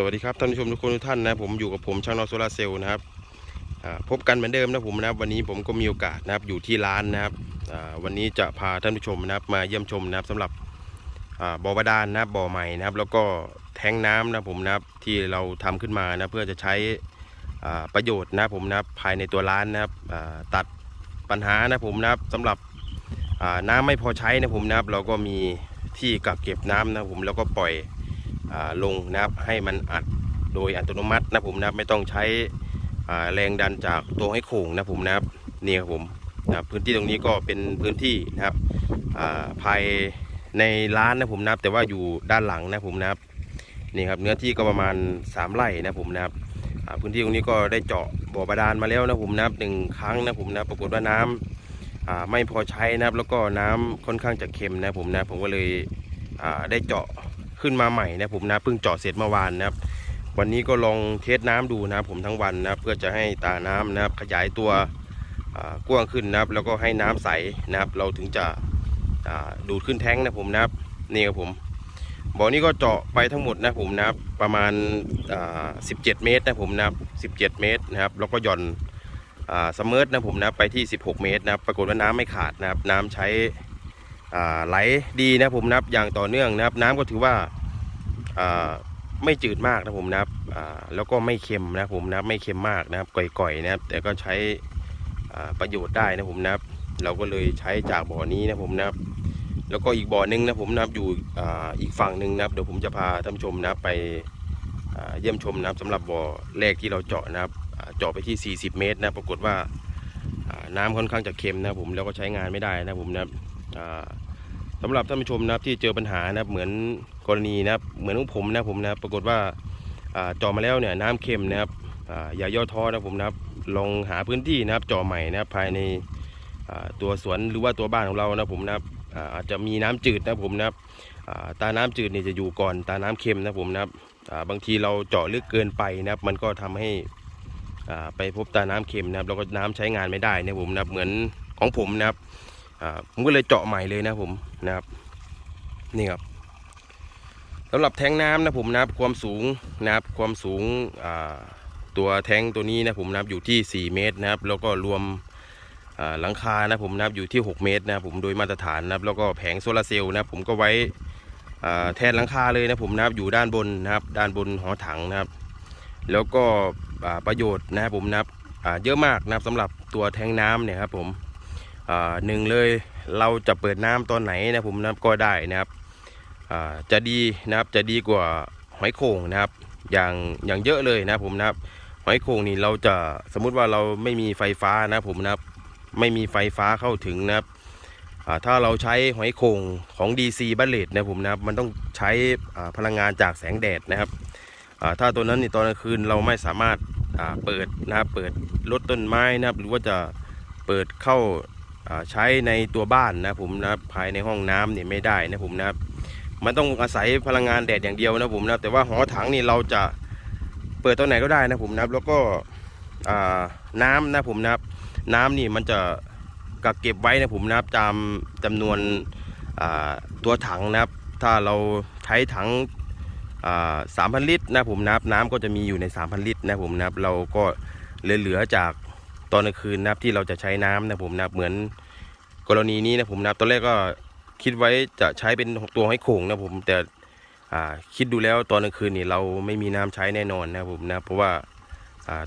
สวัสดีครับท่านผู้ชมทุกคนทุกท่านนะผมอยู่กับผมช่างนอโซลาร์เซลล์นะครับพบกันเหมือนเดิมนะผมนะวันนี้ผมก็มีโอกาสนะครับอยู่ที่ร้านนะครับวันนี้จะพาท่านผู้ชมนะครับมาเยี่ยมชมนะครับสำหรับบ่อบาดาลนะครับบ่อใหม่นะครับ แล้วก็แทงน้ำนะผมนะครับที่เราทำขึ้นมานะเพื่อจะใช้ประโยชน์นะผมนะครับภายในตัวร้านนะครับตัดปัญหานะผมนะครับสำหรับน้ำไม่พอใช้นะผมนะครับเราก็มีที่กักเก็บน้ำนะผมแล้วก็ปล่อย ลงนะครับให้มันอัดโดยอัตโนมัตินะผมนะครับไม่ต้องใช้แรงดันจากตัวให้โขงนะผมนะครับนี่ครับผมนะพื้นที่ตรงนี้ก็เป็นพื้นที่นะครับภายในร้านนะผมนะครับ แต่ว่าอยู่ด้านหลังนะผมนะครับนี่ครับเนื้อที่ก็ประมาณ 3 ไร่นะผมนะครับพื้นที่ตรงนี้ก็ได้เจาะบ่อบาดาลมาแล้วนะผมนะครับหนึ่งครั้งนะผมนะปรากฏว่าน้ำอ่าไม่พอใช้นะครับแล้วก็น้ำค่อนข้างจะเค็มนะผมนะผมก็เลยได้เจาะ ขึ้นมาใหม่นะผมนะเพิ่งเจาะเสร็จเมื่อวานนะครับ วันนี้ก็ลองเทสน้ำดูนะผมทั้งวันนะครับเพื่อจะให้ตาน้ำนะครับ ขยายตัวกว้างขึ้นนะครับ แล้วก็ให้น้ำใสนะครับ เราถึงจะดูดขึ้นแท้งนะผมนะครับนี่ครับผมบ่อนี้ก็เจาะไปทั้งหมดนะผมนะครับประมาณ 17 เมตรนะผมนะครับ17 เมตรนะครับ แล้วก็หย่อนอ่าสเมิร์ทนะผมนะไปที่ 16 เมตรนะครับ ปรากฏว่าน้ำไม่ขาดนะครับ น้ำใช้ ไหลดีนะผมนับอย่างต่อเนื่องนะครับ น้ำก็ถือว่าไม่จืดมากนะผมนะครับแล้วก็ไม่เค็มนะผมนะครับไม่เค็มมากนะครับก่อยๆนะครับ แต่ก็ใช้ประโยชน์ได้นะผมนะครับ เราก็เลยใช้จากบ่อนี้นะผมนะครับ แล้วก็อีกบ่อหนึงนะผมนะครับอยู่อีกฝั่งหนึ่งนะครับเดี๋ยวผมจะพาท่านชมนะครับไปเยี่ยมชมนะครับสำหรับบ่อแรกที่เราเจาะนะครับเจาะไปที่ 40 เมตรนะปรากฏว่าน้ำค่อนข้างจะเค็มนะผมแล้วก็ใช้งานไม่ได้นะผมนะครับ สำหรับท่านผู้ชมนะครับที่เจอปัญหานะครับเหมือนกรณีนะครับเหมือนของผมนะผมนะครับปรากฏว่าอ่าเจาะมาแล้วเนี่ยน้ำเค็มนะครับอย่าย่อท้อนะผมนะครับลองหาพื้นที่นะครับเจาะใหม่นะครับภายในตัวสวนหรือว่าตัวบ้านของเรานะผมนะครับอาจจะมีน้ำจืดนะผมนะครับตาน้ำจืดเนี่ยจะอยู่ก่อนตาน้ำเค็มนะผมนะครับบางทีเราเจาะลึกเกินไปนะครับ มันก็ทำให้ไปพบตาน้ำเค็มนะครับแล้วก็น้ำใช้งานไม่ได้นะผมนะครับเหมือนของผมนะครับ ผมก็เลยเจาะใหม่เลยนะผมนะครับนี่ครับสำหรับแทงน้ำนะผมนะครับความสูงนะครับความสูงตัวแทงตัวนี้นะผมนะครับอยู่ที่ 4 เมตรนะครับ แล้วก็รวมหลังคานะผมนะครับอยู่ที่ 6 เมตรนะผมโดยมาตรฐานนะครับ แล้วก็แผงโซลาร์เซลล์นะผมก็ไว้แทนหลังคาเลยนะผมนะครับอยู่ด้านบนนะครับ ด้านบนหอถังนะครับ แล้วก็ประโยชน์นะครับผมนะครับเยอะมากนะครับสำหรับตัวแทงน้ำเนี่ยครับผม หนึ่งเลยเราจะเปิดน้ำตอนไหนนะผมนะก็ได้นะครับจะดีนะครับจะดีกว่าหอยโข่งนะครับ อย่างอย่างเยอะเลยนะผมนะครับหอยโข่งนี่เราจะสมมุติว่าเราไม่มีไฟฟ้านะผมนะครับไม่มีไฟฟ้าเข้าถึงนะครับถ้าเราใช้หอยโข่งของ DC บัลเลตนะผมนะครับมันต้องใช้พลังงานจากแสงแดดนะครับถ้าตัวนั้นนี่ตอนกลางคืนเราไม่สามารถเปิดนะครับเปิดลดต้นไม้นะครับ หรือว่าจะเปิดเข้า ใช้ในตัวบ้านนะผมนะภายในห้องน้ำเนี่ยไม่ได้นะผมนะมันต้องอาศัยพลังงานแดดอย่างเดียวนะผมนะแต่ว่าหอถังนี่เราจะเปิดตอนไหนก็ได้นะผมนะแล้วก็น้ำนะผมนะน้ำนี่มันจะกักเก็บไว้นะผมนะตามจำนวนตัวถังนะครับ ถ้าเราใช้ถังสามพันลิตรนะผมนะครับ น้ำก็จะมีอยู่ใน 3,000 ลิตรนะผมนะครับ เราก็เหลือจาก ตอนกลางคืนนะครับที่เราจะใช้น้ำนะผมนะเหมือนกรณีนี้นะผมนะตอนแรกก็คิดไว้จะใช้เป็นตัวให้โข่งนะผมแต่คิดดูแล้วตอนกลางคืนนี่เราไม่มีน้ำใช้แน่นอนนะผมนะเพราะว่า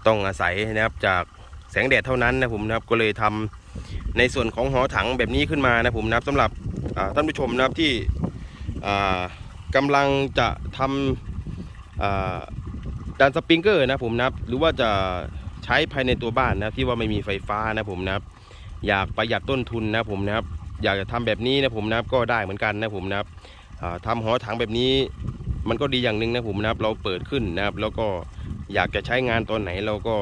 ต้องอาศัยนะครับจากแสงแดดเท่านั้นนะผมนะครับก็เลยทำในส่วนของหอถังแบบนี้ขึ้นมานะผมนะครับสำหรับท่านผู้ชมนะครับที่อ่ากำลังจะทำอ่าดันสปริงเกอร์นะผมนะครับหรือว่าจะ ใช้ภายในตัวบ้านนะที่ว่าไม่มีไฟฟ้านะผมนะครับ อยากประหยัดต้นทุนนะผมนะครับ อยากจะทำแบบนี้นะผมนะครับก็ได้เหมือนกันนะผมนะครับอ่าทำหอถังแบบนี้ มันก็ดีอย่างหนึ่งนะผมนะครับ เราเปิดขึ้นนะครับ แล้วก็อยากจะใช้งานตอนไหนเราก็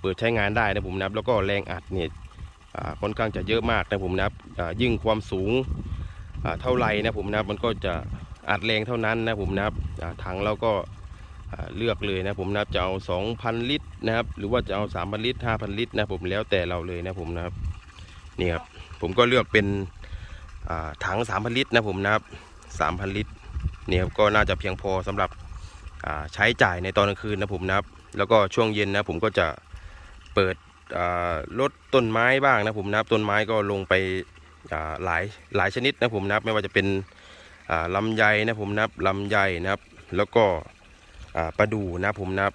เปิดใช้งานได้นะผมนะครับ แล้วก็แรงอัดเนี่ยค่อนข้างจะเยอะมากนะผมนะครับยิ่งความสูงเท่าไรนะผมนะครับ มันก็จะอัดแรงเท่านั้นนะผมนะครับถังเราก็ เลือกเลยนะผมนะครับจะเอา 2,000 ลิตรนะครับ หรือว่าจะเอา 3,000 ลิตร 5,000 ลิตรนะผมแล้วแต่เราเลยนะผมนะครับนี่ครับผมก็เลือกเป็นถัง 3,000 ลิตรนะผมนะครับ 3,000 ลิตรนี่ครับก็น่าจะเพียงพอสำหรับใช้จ่ายในตอนกลางคืนนะผมนะครับ แล้วก็ช่วงเย็นนะผมก็จะเปิดลดต้นไม้บ้างนะผมนะครับต้นไม้ก็ลงไปหลายหลายชนิดนะผมนะครับไม่ว่าจะเป็นอ่าลำไยนะผมนะครับลำไยนะครับ แล้วก็ ประดูนะผมนะครับ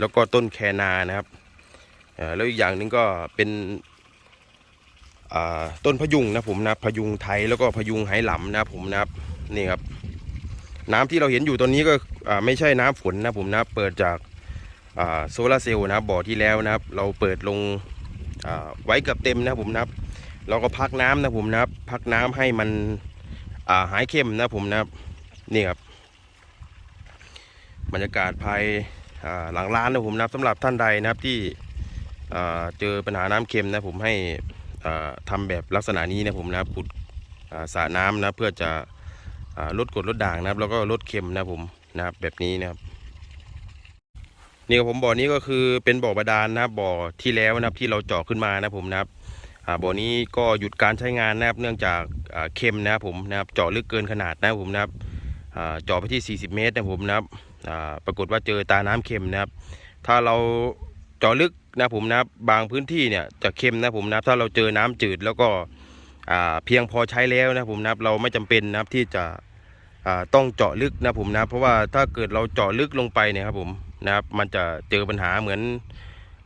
แล้วก็ต้นแคนานะครับแล้วอีกอย่างหนึ่งก็เป็นต้นพยุงนะผมนะพยุงไทยแล้วก็พยุงไหหลำนะผมนะครับนี่ครับ น้ำที่เราเห็นอยู่ตอนนี้ก็ไม่ใช่น้ำฝนนะผมนะเปิดจากาโซลาร์เซลล์นะบ่อที่แล้วนะครับ เราเปิดลงไว้เกือบเต็มนะผมนะครับเราก็พักน้ำนะผมนะครับ พักน้ำให้มันาหายเข้มนะผมนะครับนี่ครับ บรรยากาศภายหลังร้านนะผมนะสำหรับท่านใดนะครับที่เจอปัญหาน้ำเค็มนะผมให้อ่าทำแบบลักษณะนี้นะผมนะบขุดสระน้ำนะเพื่อจะลดกรดลดด่างนะครับ แล้วก็ลดเค็มนะผมนะครับแบบนี้นะครับนี่ครับผมบ่อนี้ก็คือเป็นบ่อบาดาลนะครับบ่อที่แล้วนะครับที่เราเจาะขึ้นมานะผมนะครับบ่อนี้ก็หยุดการใช้งานนะครับ เนื่องจากเค็มนะครับผมนะครับเจาะลึกเกินขนาดนะผมนะครับเจาะไปที่ 40 เมตรนะผมนะครับ ปรากฏว่าเจอตาน้ำเค็มนะครับ ถ้าเราเจาะลึกนะผมนะครับบางพื้นที่เนี่ยจะเค็มนะผมนะครับถ้าเราเจอน้ำจืดแล้วก็เพียงพอใช้แล้วนะผมนะครับเราไม่จำเป็นนะครับที่จะต้องเจาะลึกนะผมนะเพราะว่าถ้าเกิดเราเจาะลึกลงไปเนี่ยครับผมนะครับมันจะเจอปัญหาเหมือน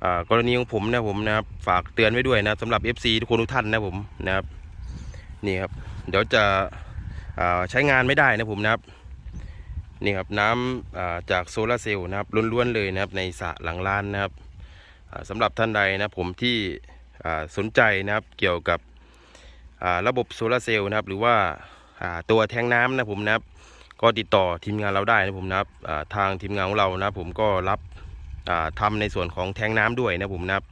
อกรณีของผมนะผมนะครับฝากเตือนไว้ด้วยนะสำหรับ FC ทุกคนทุกท่านนะผมนะครับนี่ครับเดี๋ยวจะใช้งานไม่ได้นะผมนะครับ นี่ครับน้ำจากโซลาร์เซลล์นะครับล้วนๆเลยนะครับในสระหลังร้านนะครับสำหรับท่านใดนะผมที่สนใจนะครับเกี่ยวกับระบบโซลาร์เซลล์นะครับหรือว่าตัวแทงน้ำนะผมนะครับก็ติดต่อทีมงานเราได้นะผมนะครับทางทีมงานของเรานะผมก็รับอ่าทำในส่วนของแทงน้ำด้วยนะผมนะครับ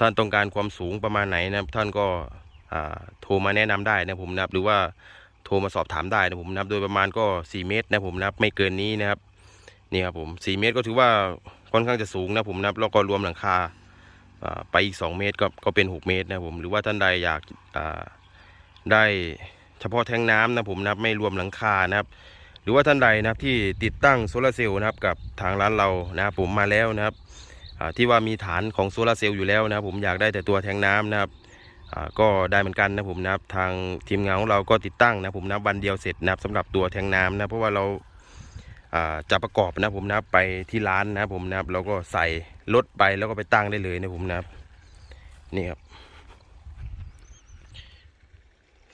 ท่านต้องการความสูงประมาณไหนนะครับท่านก็โทรมาแนะนำได้นะผมนะครับหรือว่า โทรมาสอบถามได้นะผมนะครับโดยประมาณก็ 4 เมตรนะผมนะครับไม่เกินนี้นะครับนี่ครับผม4เมตรก็ถือว่าค่อนข้างจะสูงนะผมนะครับแล้วก็รวมหลังคาไปอีก 2 เมตรก็ก็เป็น 6 เมตรนะผมหรือว่าท่านใดอยากได้เฉพาะแทงน้ำนะผมนะครับไม่รวมหลังคานะครับ หรือว่าท่านใดนะครับที่ติดตั้งโซลาร์เซลล์นะครับกับทางร้านเรานะครับผมมาแล้วนะครับที่ว่ามีฐานของโซลาร์เซลล์อยู่แล้วนะครับผมอยากได้แต่ตัวแทงน้ำนะครับ ก็ได้เหมือนกันนะผมนะครับทางทีมงานของเราก็ติดตั้งนะผมนะวันเดียวเสร็จนะครับสำหรับตัวแทงน้ำนะเพราะว่าเราจะประกอบนะผมนะครับไปที่ร้านนะผมนะครับแล้วก็ใส่รถไปแล้วก็ไปตั้งได้เลยนะผมนะครับนี่ครับ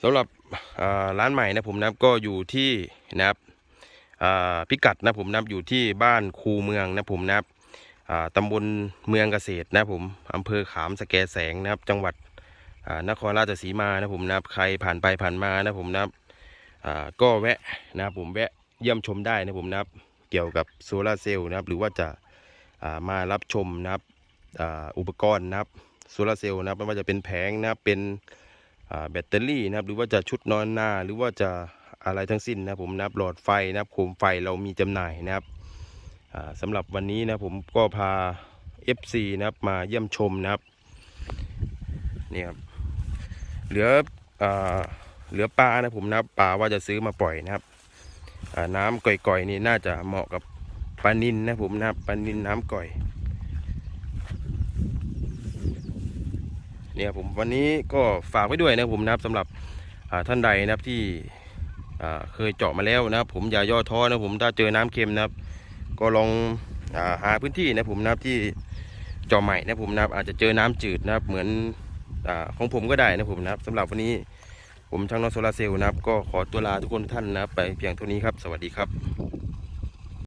สำหรับร้านใหม่นะผมนะครับก็อยู่ที่นะครับพิกัดนะผมนะครับอยู่ที่บ้านคูเมืองนะผมนะครับอ่าตำบลเมืองเกษตรนะผมอำเภอขามสแกแสงนะครับจังหวัด นครราชสีมานะผมนะครับใครผ่านไปผ่านมานะผมนะครับก็แวะนะครับผมแวะเยี่ยมชมได้นะผมนะครับเกี่ยวกับโซลาร์เซลล์นะครับหรือว่าจะามารับชมนะครับอุปกรณ์นะครับโซลาร์เซลล์นะครับไม่ว่าจะเป็นแผงนะครับเป็นแบตเตอรี่นะครับหรือว่าจะชุดนอนหน้าหรือว่าจะอะไรทั้งสิ้นนะผมนะครับหลอดไฟนะครับโคมไฟเรามีจำหน่ายนะครับอ่าสำหรับวันนี้นะผมก็พา FC นะครับมาเยี่ยมชมนะครับนี่ครับ เหลืออเหลือปลานะผมนะปลาว่าจะซื้อมาปล่อยนะครับน้ำก่อยๆนี่น่าจะเหมาะกับปลานินนะผมนะปลานินน้ำก่อยเนี่ยผมวันนี้ก็ฝากไว้ด้วยนะผมนะครับสำหรับท่านใดนะครับที่เคยเจาะมาแล้วนะครับ ผมอย่าย่อท้อนะผมถ้าเจอน้ำเค็มนะครับ ก็ลองอาหาพื้นที่นะผมนะครับที่เจาะใหม่นะผมนะครับอาจจะเจอน้ำจืดนะครับเหมือน อของผมก็ได้นะผมนะครับสำหรับวันนี้ผมช่างนอโซลาร์เซลล์นะครับ ก็ขอตัวลาทุกคนท่านนะครับ ไปเพียงเท่านี้ครับ สวัสดีครับ